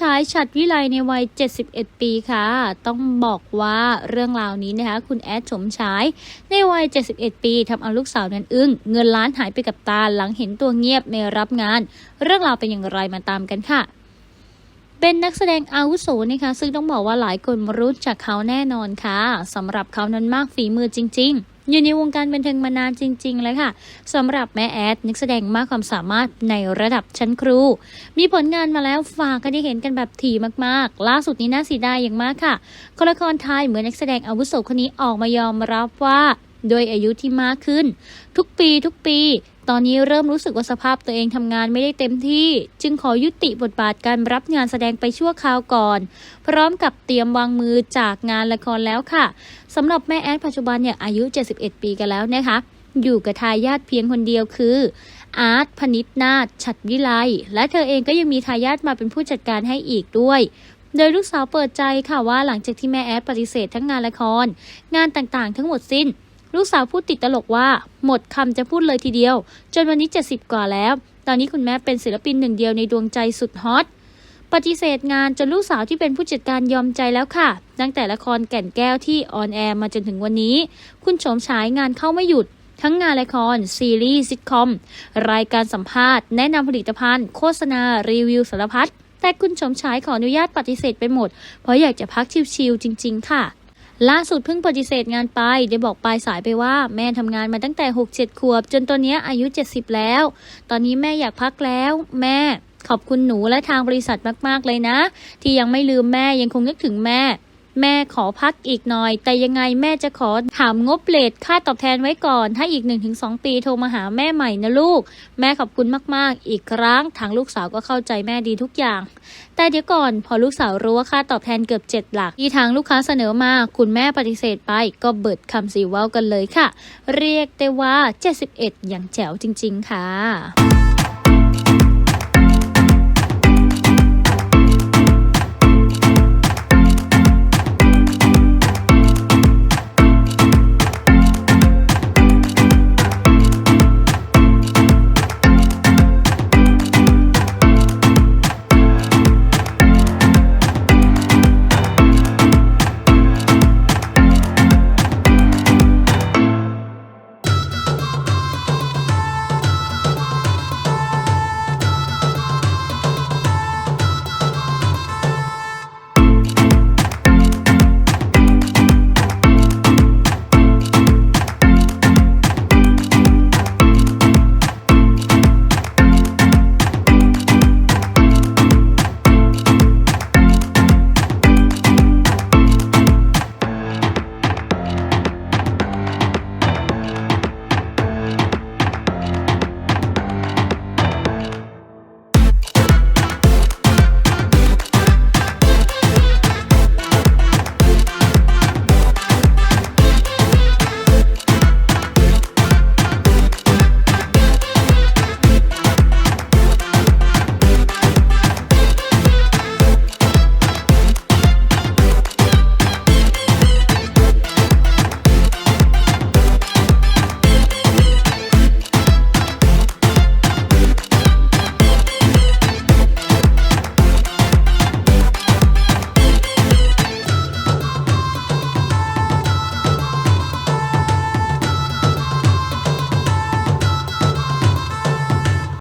ชายฉัดวิไลในวัย 71 ปีค่ะ ต้องบอกว่าเรื่องราวนี้นะคะ คุณแอดสมชายในวัย 71 ปีทำเอาลูกสาวนั้นอึ้ง เงินล้านหายไปกับตาหลังเห็นตัวเงียบไม่รับงาน เรื่องราวเป็นอย่างไรมาตามกันค่ะเป็นนักแสดงอาวุโสนะคะซึ่งต้องบอกว่าหลายคนรู้จักเขาแน่นอนค่ะสำหรับเขานั้นมากฝีมือจริงๆ อยู่ในวงการบันเทิงมานานจริง ๆ เลยค่ะสำหรับแม่แอดนักแสดงมากความสามารถในระดับชั้นครู มีผลงานมาแล้วฝากกันได้เห็นกันแบบถี่มากๆ ล่าสุดนี้น่าเสียดายอย่างมากค่ะคนละครไทยเหมือนนักแสดงอาวุโสคนนี้ออกมายอมรับว่าโดยอายุที่มากขึ้น ทุกปีทุกปี ตอนนี้เริ่มรู้สึกว่าสภาพตัวเองทำงานไม่ได้เต็มที่ จึงขอยุติบทบาทการรับงานแสดงไปชั่วคราวก่อน พร้อมกับเตรียมวางมือจากงานละครแล้วค่ะสำหรับแม่แอดปัจจุบันเนี่ยอายุ 71 ปีกันแล้วนะคะ อยู่กับทายาทเพียงคนเดียวคืออาร์ตพนิษนาถฉัดวิไลและเธอเองก็ยังมีทายาทมาเป็นผู้จัดการให้อีกด้วย โดยลูกสาวเปิดใจค่ะว่าหลังจากที่แม่แอดปฏิเสธทั้งงานละคร งานต่างๆ ทั้งหมดสิ้น ลูกสาวพูดติดตลกว่า หมดคำจะพูดเลยทีเดียว จนวันนี้ 70 กว่าแล้ว ตอนนี้คุณแม่เป็นศิลปินหนึ่งเดียวในดวงใจสุดฮอตปฏิเสธงานจนลูกสาวที่เป็นผู้จัดการยอมใจแล้วค่ะ ตั้งแต่ละครแก่นแก้วที่ออนแอร์มาจนถึงวันนี้ คุณโฉมฉายงานเข้าไม่หยุด ทั้งงานละคร ซีรีส์ซิทคอม รายการสัมภาษณ์ แนะนำผลิตภัณฑ์ โฆษณา รีวิวสารพัด แต่คุณโฉมฉายขออนุญาตปฏิเสธไปหมด เพราะอยากจะพักชิลๆจริง ๆ ค่ะ ล่าสุดเพิ่งปฏิเสธงานไปได้บอกปลายสายไปว่า แม่ทำงานมาตั้งแต่ 6-7 ขวบ จนตอนนี้อายุ 70 แล้ว ตอนนี้แม่อยากพักแล้ว แม่ขอบคุณหนูและทางบริษัทมาก ๆ เลยนะ ที่ยังไม่ลืมแม่ยังคงนึกถึงแม่ แม่ขอพักอีกหน่อย แต่ยังไงแม่จะขอถามงบเลทค่าตอบแทนไว้ก่อน ถ้าอีก 1-2 ปีโทรมาหาแม่ใหม่นะลูก แม่ขอบคุณมากๆ อีกครั้งทางลูกสาวก็เข้าใจแม่ดีทุกอย่าง แต่เดี๋ยวก่อนพอลูกสาวรู้ว่าค่าตอบแทนเกือบ 7 หลัก ที่ทางลูกค้าเสนอมา คุณแม่ปฏิเสธไปก็เบิดคำสีว้ากันเลยค่ะ เรียกได้ว่า 71 อย่างแจ๋วจริง ๆ ค่ะ